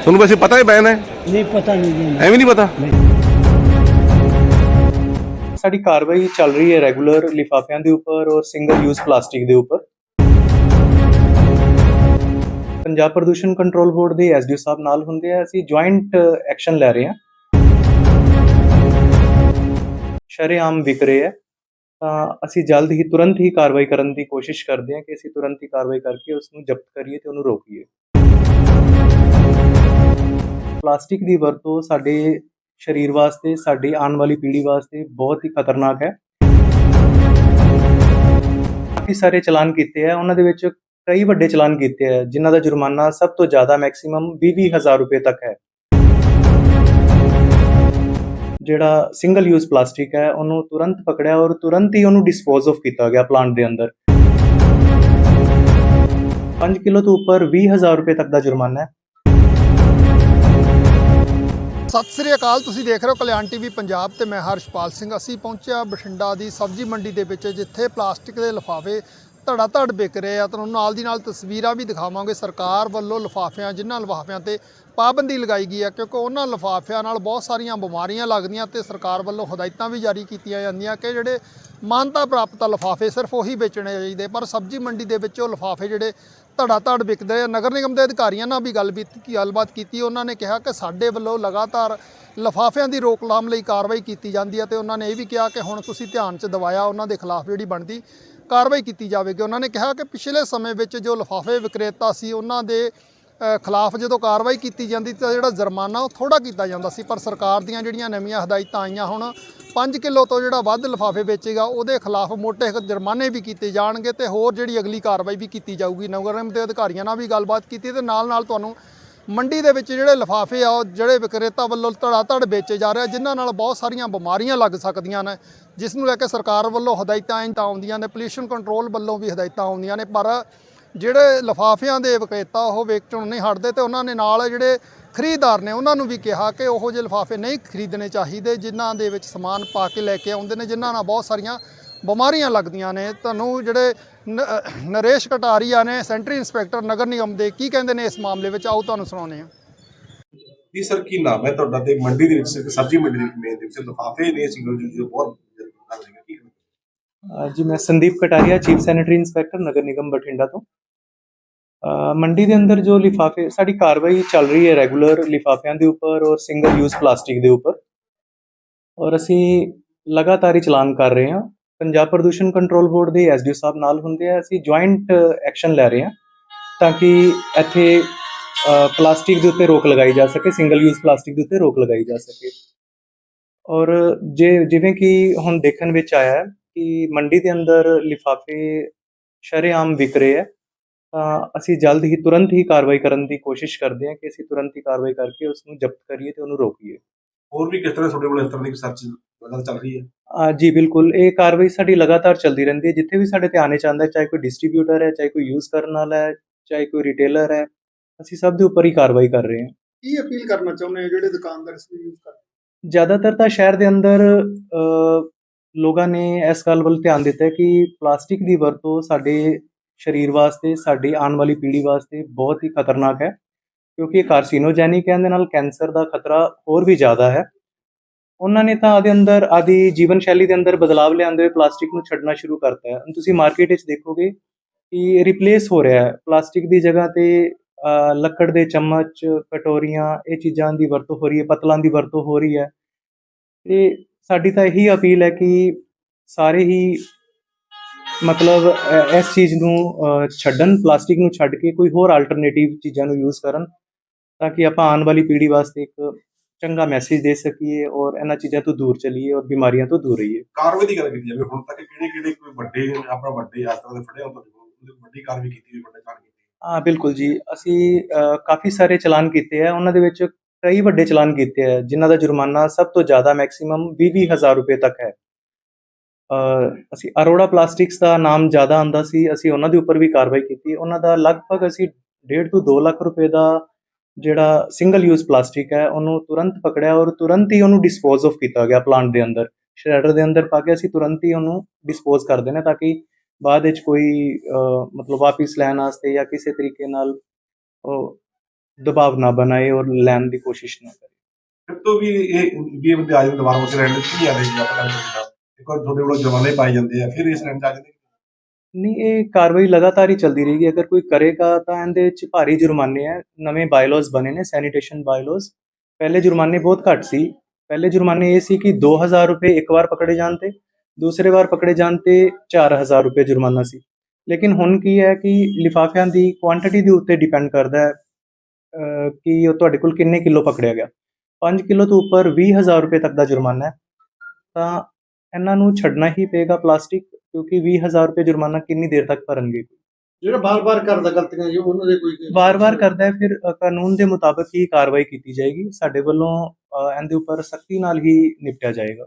ਤੁਹਾਨੂੰ ਵੈਸੇ ਪਤਾ ਹੈ ਬੈਨ ਹੈ? ਨਹੀਂ ਪਤਾ ਨਹੀਂ ਜੀ। ਐਵੇਂ ਨਹੀਂ ਪਤਾ? ਸਾਡੀ ਕਾਰਵਾਈ ਚੱਲ ਰਹੀ ਹੈ ਰੈਗੂਲਰ ਲਿਫਾਫਿਆਂ ਦੇ ਉੱਪਰ ਔਰ ਸਿੰਗਲ ਯੂਜ਼ ਪਲਾਸਟਿਕ ਦੇ ਉੱਪਰ। ਪੰਜਾਬ ਪ੍ਰਦੂਸ਼ਣ ਕੰਟਰੋਲ ਬੋਰਡ ਦੇ ਐਸਡੀਓ ਸਾਹਿਬ ਨਾਲ ਹੁੰਦੇ ਆ। ਅਸੀਂ ਜੁਆਇੰਟ ਐਕਸ਼ਨ ਲੈ ਰਹੇ ਹਾਂ। ਸ਼ਰੇਆਮ ਵਿਕ ਰਹੇ ਹੈ ਤਾਂ ਅਸੀਂ ਜਲਦ ਹੀ ਤੁਰੰਤ ਹੀ ਕਾਰਵਾਈ ਕਰਨ ਦੀ ਕੋਸ਼ਿਸ਼ ਕਰਦੇ ਹਾਂ ਕਿ ਅਸੀਂ ਤੁਰੰਤ ਹੀ ਕਾਰਵਾਈ ਕਰਕੇ ਉਸ ਨੂੰ ਜ਼ਬਤ ਕਰੀਏ ਤੇ ਉਹਨੂੰ ਰੋਕੀਏ। ਪਲਾਸਟਿਕ ਦੀ ਵਰਤੋਂ ਸਾਡੇ ਸਰੀਰ ਵਾਸਤੇ, ਸਾਡੀ ਆਉਣ ਵਾਲੀ ਪੀੜ੍ਹੀ ਵਾਸਤੇ ਬਹੁਤ ਹੀ ਖਤਰਨਾਕ ਹੈ। ਕਾਫੀ ਸਾਰੇ ਚਲਾਨ ਕੀਤੇ ਆ, ਉਹਨਾਂ ਦੇ ਵਿੱਚ ਕਈ ਵੱਡੇ ਚਲਾਨ ਕੀਤੇ ਆ, ਜਿਨ੍ਹਾਂ ਦਾ ਜੁਰਮਾਨਾ ਸਭ ਤੋਂ ਜ਼ਿਆਦਾ ਮੈਕਸਿਮਮ 20 ਹਜ਼ਾਰ ਰੁਪਏ ਤੱਕ ਹੈ। ਜਿਹੜਾ ਸਿੰਗਲ ਯੂਜ਼ ਪਲਾਸਟਿਕ ਹੈ, ਉਹਨੂੰ ਤੁਰੰਤ ਪਕੜਿਆ ਔਰ ਤੁਰੰਤ ਹੀ ਉਹਨੂੰ ਡਿਸਪੋਜ਼ ਆਫ ਕੀਤਾ ਗਿਆ ਪਲਾਂਟ ਦੇ ਅੰਦਰ। 5 ਕਿਲੋ ਤੋਂ ਉੱਪਰ 20 ਹਜ਼ਾਰ ਰੁਪਏ ਤੱਕ ਦਾ ਜੁਰਮਾਨਾ ਹੈ। ਸਤਿ ਸ੍ਰੀ ਅਕਾਲ, ਤੁਸੀਂ ਦੇਖ ਰਹੇ ਹੋ ਕਲਿਆਣ ਟੀਵੀ ਪੰਜਾਬ ਤੇ ਮੈਂ ਹਰਸ਼ਪਾਲ ਸਿੰਘ। ਅਸੀਂ ਪਹੁੰਚਿਆ ਬਠਿੰਡਾ ਦੀ ਸਬਜ਼ੀ ਮੰਡੀ ਦੇ ਵਿੱਚ, ਜਿੱਥੇ ਪਲਾਸਟਿਕ ਦੇ ਲਿਫਾਫੇ ਧੜਾ ਧੜ ਵਿਕ ਰਹੇ ਆ। ਤੁਹਾਨੂੰ ਨਾਲ ਦੀ ਨਾਲ ਤਸਵੀਰਾਂ ਵੀ ਦਿਖਾਵਾਂਗੇ। ਸਰਕਾਰ ਵੱਲੋਂ ਲਿਫਾਫਿਆਂ, ਜਿਨ੍ਹਾਂ ਲਿਫਾਫਿਆਂ ਤੇ ਪਾਬੰਦੀ ਲਗਾਈ ਗਈ ਹੈ ਕਿਉਂਕਿ ਉਹਨਾਂ ਲਿਫਾਫਿਆਂ ਨਾਲ ਬਹੁਤ ਸਾਰੀਆਂ ਬਿਮਾਰੀਆਂ ਲੱਗਦੀਆਂ ਤੇ ਸਰਕਾਰ ਵੱਲੋਂ ਹਦਾਇਤਾਂ ਵੀ ਜਾਰੀ ਕੀਤੀਆਂ ਜਾਂਦੀਆਂ ਕਿ ਜਿਹੜੇ ਮਾਨਤਾ ਪ੍ਰਾਪਤ ਲਿਫਾਫੇ ਸਿਰਫ ਉਹੀ ਵੇਚਣੇ ਚਾਹੀਦੇ, ਪਰ ਸਬਜ਼ੀ ਮੰਡੀ ਦੇ ਵਿੱਚ ਉਹ ਲਿਫਾਫੇ ਜਿਹੜੇ ਧੜਾ ਧੜ ਵਿਕਦੇ ਆ, ਨਗਰ ਨਿਗਮ ਦੇ ਅਧਿਕਾਰੀਆਂ ਨਾਲ ਵੀ ਗੱਲ ਬੀਤ- ਗੱਲਬਾਤ ਕੀਤੀ, ਉਹਨਾਂ ਨੇ ਕਿਹਾ ਕਿ ਸਾਡੇ ਵੱਲੋਂ ਲਗਾਤਾਰ ਲਿਫਾਫਿਆਂ ਦੀ ਰੋਕਥਾਮ ਲਈ ਕਾਰਵਾਈ ਕੀਤੀ ਜਾਂਦੀ ਹੈ ਤੇ ਉਹਨਾਂ ਨੇ ਇਹ ਵੀ ਕਿਹਾ ਕਿ ਹੁਣ ਤੁਸੀਂ ਧਿਆਨ 'ਚ ਦਵਾਇਆ ਉਹਨਾਂ ਦੇ ਖਿਲਾਫ ਜਿਹੜੀ ਬਣਦੀ ਕਾਰਵਾਈ ਕੀਤੀ ਜਾਵੇਗੀ। ਉਹਨਾਂ ਨੇ ਕਿਹਾ ਕਿ ਪਿਛਲੇ ਸਮੇਂ ਵਿੱਚ ਜੋ ਲਿਫਾਫੇ ਵਿਕਰੇਤਾ ਸੀ, ਉਹਨਾਂ ਦੇ ਖਿਲਾਫ ਜਦੋਂ ਕਾਰਵਾਈ ਕੀਤੀ ਜਾਂਦੀ ਤਾਂ ਜਿਹੜਾ ਜੁਰਮਾਨਾ ਉਹ ਥੋੜਾ ਕੀਤਾ ਜਾਂਦਾ ਸੀ, ਪਰ ਸਰਕਾਰ ਦੀਆਂ ਜਿਹੜੀਆਂ ਨਵੀਆਂ ਹਦਾਇਤਾਂ ਆਈਆਂ ਹੁਣ 5 ਕਿਲੋ ਤੋਂ ਜਿਹੜਾ ਵੱਧ ਲਿਫਾਫੇ ਵੇਚੇਗਾ, ਉਹਦੇ ਖਿਲਾਫ ਮੋਟੇ ਜੁਰਮਾਨੇ ਵੀ ਕੀਤੇ ਜਾਣਗੇ ਤੇ ਹੋਰ ਜਿਹੜੀ ਅਗਲੀ ਕਾਰਵਾਈ ਵੀ ਕੀਤੀ ਜਾਊਗੀ। ਨਗਰ ਨਿਗਮ ਦੇ ਅਧਿਕਾਰੀਆਂ ਨਾਲ ਵੀ ਗੱਲਬਾਤ ਕੀਤੀ ਤੇ ਨਾਲ ਨਾਲ ਤੁਹਾਨੂੰ ਮੰਡੀ ਦੇ ਵਿੱਚ ਜਿਹੜੇ ਲਿਫਾਫੇ ਆ, ਉਹ ਜਿਹੜੇ ਵਿਕਰੇਤਾ ਵੱਲੋਂ ਧੜਾ ਧੜ ਵੇਚੇ ਜਾ ਰਹੇ ਜਿਨ੍ਹਾਂ ਨਾਲ ਬਹੁਤ ਸਾਰੀਆਂ ਬਿਮਾਰੀਆਂ ਲੱਗ ਸਕਦੀਆਂ ਨੇ, ਜਿਸ ਨੂੰ ਲੈ ਕੇ ਸਰਕਾਰ ਵੱਲੋਂ ਹਦਾਇਤਾਂ ਇੰਤਾਂ ਆਉਂਦੀਆਂ ਨੇ, ਪੋਲਿਊਸ਼ਨ ਕੰਟਰੋਲ ਵੱਲੋਂ ਵੀ ਹਦਾਇਤਾਂ ਆਉਂਦੀਆਂ ਨੇ, ਪਰ ਜਿਹੜੇ ਲਿਫਾਫਿਆਂ ਦੇ ਵਿਕਰੇਤਾ ਉਹ ਵੇਚਣ ਨਹੀਂ ਹਟਦੇ ਤੇ ਉਹਨਾਂ ਨੇ ਨਾਲ ਜਿਹੜੇ ਖਰੀਦਦਾਰ ਨੇ ਉਹਨਾਂ ਨੂੰ ਵੀ ਕਿਹਾ ਕਿ ਉਹੋ ਜਿਹੇ ਲਿਫਾਫੇ ਨਹੀਂ ਖਰੀਦਣੇ ਚਾਹੀਦੇ, ਜਿਨ੍ਹਾਂ ਦੇ ਵਿੱਚ ਸਮਾਨ ਪਾ ਕੇ ਲੈ ਕੇ ਆਉਂਦੇ ਨੇ, ਜਿਨ੍ਹਾਂ ਨਾਲ ਬਹੁਤ ਸਾਰੀਆਂ ਬਿਮਾਰੀਆਂ ਲੱਗਦੀਆਂ ਨੇ। ਤੁਹਾਨੂੰ ਜਿਹੜੇ ਨਰੇਸ਼ ਕਟਾਰੀਆ ਨੇ, ਸੈਂਟਰੀ ਇੰਸਪੈਕਟਰ ਨਗਰ ਨਿਗਮ ਦੇ ਕੀ ਕਹਿੰਦੇ ਨੇ ਇਸ ਮਾਮਲੇ ਵਿੱਚ? ਆਓ ਤੁਹਾਨੂੰ ਸੁਣਾਉਂਦੇ ਹਾਂ। ਜੀ ਸਰ, ਕੀ ਨਾਮ ਹੈ ਤੁਹਾਡਾ? ਤੇ ਮੰਡੀ ਦੇ ਵਿੱਚ ਸਬਜ਼ੀ ਮੰਡੀ ਦੇ ਵਿੱਚ ਮੇਨ ਦੇ ਵਿੱਚ ਲਿਫਾਫੇ ਨੇ ਸਿੰਗਲ ਯੂਜ਼ ਬਹੁਤ ਜੀ, ਮੈਂ Sandeep Kataria chief sanitary inspector ਨਗਰ ਨਿਗਮ ਬਠਿੰਡਾ ਤੋਂ। ਮੰਡੀ ਦੇ ਅੰਦਰ ਜੋ ਲਿਫਾਫੇ, ਸਾਡੀ ਕਾਰਵਾਈ ਚੱਲ ਰਹੀ ਹੈ ਰੈਗੂਲਰ ਲਿਫਾਫਿਆਂ ਦੇ ਉੱਪਰ ਔਰ ਸਿੰਗਲ ਯੂਜ਼ ਪਲਾਸਟਿਕ ਦੇ ਉੱਪਰ। ਔਰ ਅਸੀਂ ਲਗਾਤਾਰ ਹੀ ਚਲਾਨ ਕਰ ਰਹੇ ਹਾਂ। ਪੰਜਾਬ ਪ੍ਰਦੂਸ਼ਣ ਕੰਟਰੋਲ ਬੋਰਡ ਦੇ ਐਸਡੀਓ ਸਾਹਿਬ ਨਾਲ ਹੁੰਦੇ ਆ, ਅਸੀਂ ਜੁਆਇੰਟ ਐਕਸ਼ਨ ਲੈ ਰਹੇ ਹਾਂ ਤਾਂ ਕਿ ਇੱਥੇ ਪਲਾਸਟਿਕ ਦੇ ਉੱਤੇ ਰੋਕ ਲਗਾਈ ਜਾ ਸਕੇ ਸਿੰਗਲ ਯੂਜ਼ ਪਲਾਸਟਿਕ ਦੇ ਉੱਤੇ ਰੋਕ ਲਗਾਈ ਜਾ ਸਕੇ। ਔਰ ਜੇ, ਜਿਵੇਂ ਕਿ ਹੁਣ ਦੇਖਣ ਵਿੱਚ ਆਇਆ ਹੈ ਕਿ ਮੰਡੀ ਦੇ ਅੰਦਰ ਲਿਫਾਫੇ ਸ਼ਰੇਆਮ ਵਿਕ ਰਹੇ ਹੈ ਤਾਂ ਅਸੀਂ ਜਲਦ ਹੀ ਤੁਰੰਤ ਹੀ ਕਾਰਵਾਈ ਕਰਨ ਦੀ ਕੋਸ਼ਿਸ਼ ਕਰਦੇ ਹਾਂ ਕਿ ਅਸੀਂ ਤੁਰੰਤ ਹੀ ਕਾਰਵਾਈ ਕਰਕੇ ਉਸ ਨੂੰ ਜ਼ਬਤ ਕਰੀਏ ਤੇ ਉਹਨੂੰ ਰੋਕੀਏ। ਹੋਰ ਵੀ ਕਿਸ ਤਰ੍ਹਾਂ ਤੁਹਾਡੇ ਕੋਲ ਇਸ ਤਰ੍ਹਾਂ ਦੀ ਸਰਚ ਲਗਾਤਾਰ ਚੱਲ ਰਹੀ ਹੈ? ਜੀ ਬਿਲਕੁਲ ਇਹ ਕਾਰਵਾਈ ਸਾਡੀ ਲਗਾਤਾਰ ਚੱਲਦੀ ਰਹਿੰਦੀ ਹੈ ਜਿੱਥੇ ਵੀ ਸਾਡੇ ਧਿਆਨ ਹੈ ਚਾਹੇ ਕੋਈ ਡਿਸਟ੍ਰੀਬਿਊਟਰ ਹੈ ਚਾਹੇ ਕੋਈ ਯੂਜ਼ ਕਰਨ ਵਾਲਾ ਹੈ ਚਾਹੇ ਕੋਈ ਰਿਟੇਲਰ ਹੈ ਅਸੀਂ ਸਭ ਦੇ ਉੱਪਰ ਹੀ ਕਾਰਵਾਈ ਕਰ ਰਹੇ ਹਾਂ। ਕੀ ਅਪੀਲ ਕਰਨਾ ਚਾਹੁੰਦੇ ਹੋ ਜਿਹੜੇ ਦੁਕਾਨਦਾਰ ਇਸ ਨੂੰ ਯੂਜ਼ ਕਰਦੇ ਜ਼ਿਆਦਾਤਰ ਤਾਂ ਸ਼ਹਿਰ ਦੇ ਅੰਦਰ ਲੋਕਾਂ ਨੇ ਇਸ ਗੱਲ ਵੱਲ ਧਿਆਨ ਦਿੱਤਾ ਕਿ ਪਲਾਸਟਿਕ ਦੀ ਵਰਤੋਂ ਸਾਡੇ ਸਰੀਰ ਵਾਸਤੇ, ਸਾਡੀ ਆਉਣ ਵਾਲੀ ਪੀੜ੍ਹੀ ਵਾਸਤੇ ਬਹੁਤ ਹੀ ਖਤਰਨਾਕ ਹੈ, ਕਿਉਂਕਿ ਇਹ ਕਾਰਸੀਨੋਜੈਨਿਕ ਹੈ, ਇਹਦੇ ਨਾਲ ਕੈਂਸਰ ਦਾ ਖਤਰਾ ਹੋਰ ਵੀ ਜ਼ਿਆਦਾ ਹੈ। ਉਹਨਾਂ ਨੇ ਤਾਂ ਆਦੇ ਅੰਦਰ, ਆਦੀ ਜੀਵਨ ਸ਼ੈਲੀ ਦੇ ਅੰਦਰ ਬਦਲਾਵ ਲਿਆਉਂਦੇ ਹੋਏ ਪਲਾਸਟਿਕ ਨੂੰ ਛੱਡਣਾ ਸ਼ੁਰੂ ਕਰਤਾ ਹੈ। ਤੁਸੀਂ ਮਾਰਕੀਟ ਵਿੱਚ ਦੇਖੋਗੇ ਕਿ ਰਿਪਲੇਸ ਹੋ ਰਿਹਾ ਹੈ। ਪਲਾਸਟਿਕ ਦੀ ਜਗ੍ਹਾ ਤੇ ਲੱਕੜ ਦੇ ਚਮਚ, ਕਟੋਰੀਆਂ, ਇਹ ਚੀਜ਼ਾਂ ਦੀ ਵਰਤੋਂ ਹੋ ਰਹੀ ਹੈ, ਪਤਲਾਂ ਦੀ ਵਰਤੋਂ ਹੋ ਰਹੀ ਹੈ। ਤੇ ਸਾਡੀ ਤਾਂ ਇਹੀ ਅਪੀਲ ਹੈ ਕਿ ਸਾਰੇ ਹੀ ਮਤਲਬ ਇਸ ਚੀਜ਼ ਨੂੰ ਛੱਡਣ ਪਲਾਸਟਿਕ ਨੂੰ ਛੱਡ ਕੇ ਕੋਈ ਹੋਰ ਆਲਟਰਨੇਟਿਵ ਚੀਜ਼ਾਂ ਨੂੰ ਯੂਜ਼ ਕਰਨ ਤਾਂ ਕਿ ਆਪਾਂ ਆਉਣ ਵਾਲੀ ਪੀੜ੍ਹੀ ਵਾਸਤੇ ਇੱਕ ਚੰਗਾ ਮੈਸੇਜ ਦੇ ਸਕੀਏ ਔਰ ਇਹਨਾਂ ਚੀਜ਼ਾਂ ਤੋਂ ਦੂਰ ਚੱਲੀਏ ਔਰ ਬਿਮਾਰੀਆਂ ਤੋਂ ਦੂਰ ਰਹੀਏ। ਕਾਰਵਾਈ ਦੀ ਗੱਲ ਕੀਤੀ ਜਾਵੇ ਹੁਣ ਤੱਕ ਕਿਹੜੇ ਕਿਹੜੇ ਕੋਈ ਵੱਡੇ ਆਪਣਾ ਵੱਡੇ ਇਸ ਤਰ੍ਹਾਂ ਦੇ ਫੜੇ ਹੋ ਤੁਹਾਡੇ ਕੋਲ? ਉਹਦੀ ਵੱਡੀ ਕਾਰਵਾਈ ਕੀਤੀ ਹੋਈ ਵੱਡੇ ਕਾਰਵਾਈ ਹਾਂ ਬਿਲਕੁਲ ਜੀ। ਅਸੀਂ ਕਾਫੀ ਸਾਰੇ ਚਲਾਨ ਕੀਤੇ ਆ। ਉਹਨਾਂ ਦੇ ਵਿੱਚ ਕਈ ਵੱਡੇ ਚਲਾਨ ਕੀਤੇ ਹੈ ਜਿਨ੍ਹਾਂ ਦਾ ਜੁਰਮਾਨਾ ਸਭ ਤੋਂ ਜ਼ਿਆਦਾ ਮੈਕਸਿਮਮ 20 ਹਜ਼ਾਰ ਰੁਪਏ ਤੱਕ ਹੈ। ਅਸੀਂ ਅਰੋੜਾ ਪਲਾਸਟਿਕਸ ਦਾ ਨਾਮ ਜ਼ਿਆਦਾ ਆਂਦਾ ਸੀ, ਅਸੀਂ ਉਹਨਾਂ ਦੇ ਉੱਪਰ ਵੀ ਕਾਰਵਾਈ ਕੀਤੀ। ਉਹਨਾਂ ਦਾ ਲਗਭਗ ਅਸੀਂ 1.5 ਤੋਂ 2 ਲੱਖ ਰੁਪਏ ਦਾ ਜਿਹੜਾ ਸਿੰਗਲ ਯੂਜ਼ ਪਲਾਸਟਿਕ ਹੈ, ਉਹਨੂੰ ਤੁਰੰਤ ਪਕੜਿਆ ਔਰ ਤੁਰੰਤ ਹੀ ਉਹਨੂੰ ਡਿਸਪੋਜ਼ ਆਫ ਕੀਤਾ ਗਿਆ ਪਲਾਂਟ ਦੇ ਅੰਦਰ। ਸ਼੍ਰੈਡਰ ਦੇ ਅੰਦਰ ਪਾ ਕੇ ਅਸੀਂ ਤੁਰੰਤ ਹੀ ਉਹਨੂੰ ਡਿਸਪੋਜ਼ ਕਰ ਦੇਣਾ ਤਾਂ ਕਿ ਬਾਅਦ ਵਿੱਚ ਕੋਈ ਮਤਲਬ ਵਾਪਿਸ ਲੈਣ ਵਾਸਤੇ ਜਾਂ ਕਿਸੇ ਤਰੀਕੇ ਨਾਲ ਦਬਾਅ ਨਾ ਬਣਾਏ ਔਰ ਲੈਣ ਦੀ ਕੋਸ਼ਿਸ਼ ਨਾ ਕਰੇ। ਫਿਰ ਤੋਂ ਵੀ ਇਹ ਵੀ ਇਹ ਆ ਜਾਂਦੇ ਦੁਬਾਰਾ ਉਸ ਰੈਂਟ ਵਿੱਚ ਨਹੀਂ ਆਦੇ ਜੀ ਆਪਾਂ ਗੱਲ ਕਰਦੇ ਇੱਕ ਵਾਰ ਤੁਹਾਡੇ ਕੋਲ ਜੁਰਮਾਨੇ ਪਾਏ ਜਾਂਦੇ ਆ ਫਿਰ ਇਸ 'ਚ ਆ ਜਾਂਦੇ ਨਹੀਂ ਇਹ ਕਾਰਵਾਈ ਲਗਾਤਾਰ ਹੀ ਚੱਲਦੀ ਰਹੇਗੀ। ਅਗਰ ਕੋਈ ਕਰੇਗਾ ਤਾਂ ਇਹਦੇ ਵਿੱਚ ਭਾਰੀ ਜੁਰਮਾਨੇ ਹੈ ਨਵੇਂ ਬਾਇਲਾਜ਼ ਬਣੇ ਨੇ ਸੈਨੀਟੇਸ਼ਨ ਬਾਇਲਾਜ਼ ਪਹਿਲੇ ਜੁਰਮਾਨੇ ਬਹੁਤ ਘੱਟ ਸੀ। ਪਹਿਲੇ ਜੁਰਮਾਨੇ ਇਹ ਸੀ ਕਿ 2000 ਰੁਪਏ ਇੱਕ ਵਾਰ ਪਕੜੇ ਜਾਣ ਤੇ ਦੂਸਰੇ ਵਾਰ ਪਕੜੇ ਜਾਣ ਤੇ 4000 ਰੁਪਏ ਜੁਰਮਾਨਾ ਸੀ। ਲੇਕਿਨ ਹੁਣ ਕੀ ਹੈ ਕਿ ਲਿਫਾਫਿਆਂ ਦੀ ਕੁਆਂਟੀਟੀ ਦੇ ਉੱਤੇ ਡਿਪੈਂਡ ਕਰਦਾ ਹੈ। ਕਿ ਉਹ ਤੁਹਾਡੇ ਕੋਲ ਕਿੰਨੇ ਕਿਲੋ ਪਕੜਿਆ ਗਿਆ? 5 ਕਿਲੋ ਤੋਂ ਉੱਪਰ 20000 ਰੁਪਏ ਤੱਕ ਦਾ ਜੁਰਮਾਨਾ ਹੈ। ਤਾਂ ਇਹਨਾਂ ਨੂੰ ਛੱਡਣਾ ਹੀ ਪਏਗਾ ਪਲਾਸਟਿਕ ਕਿਉਂਕਿ 20000 ਰੁਪਏ ਜੁਰਮਾਨਾ ਕਿੰਨੀ ਦੇਰ ਤੱਕ ਭਰਨਗੇ? ਜਿਹੜਾ ਬਾਰ-ਬਾਰ ਕਰਦਾ ਗਲਤੀਆਂ ਜੀ ਉਹਨਾਂ ਦੇ ਕੋਈ ਵਾਰ-ਵਾਰ ਕਰਦਾ ਹੈ ਫਿਰ ਕਾਨੂੰਨ ਦੇ ਮੁਤਾਬਕ ਹੀ ਕਾਰਵਾਈ ਕੀਤੀ ਜਾਏਗੀ। ਸਾਡੇ ਵੱਲੋਂ ਇਹਦੇ ਉੱਪਰ ਸਖਤੀ ਨਾਲ ਹੀ ਨਿਪਟਿਆ ਜਾਏਗਾ।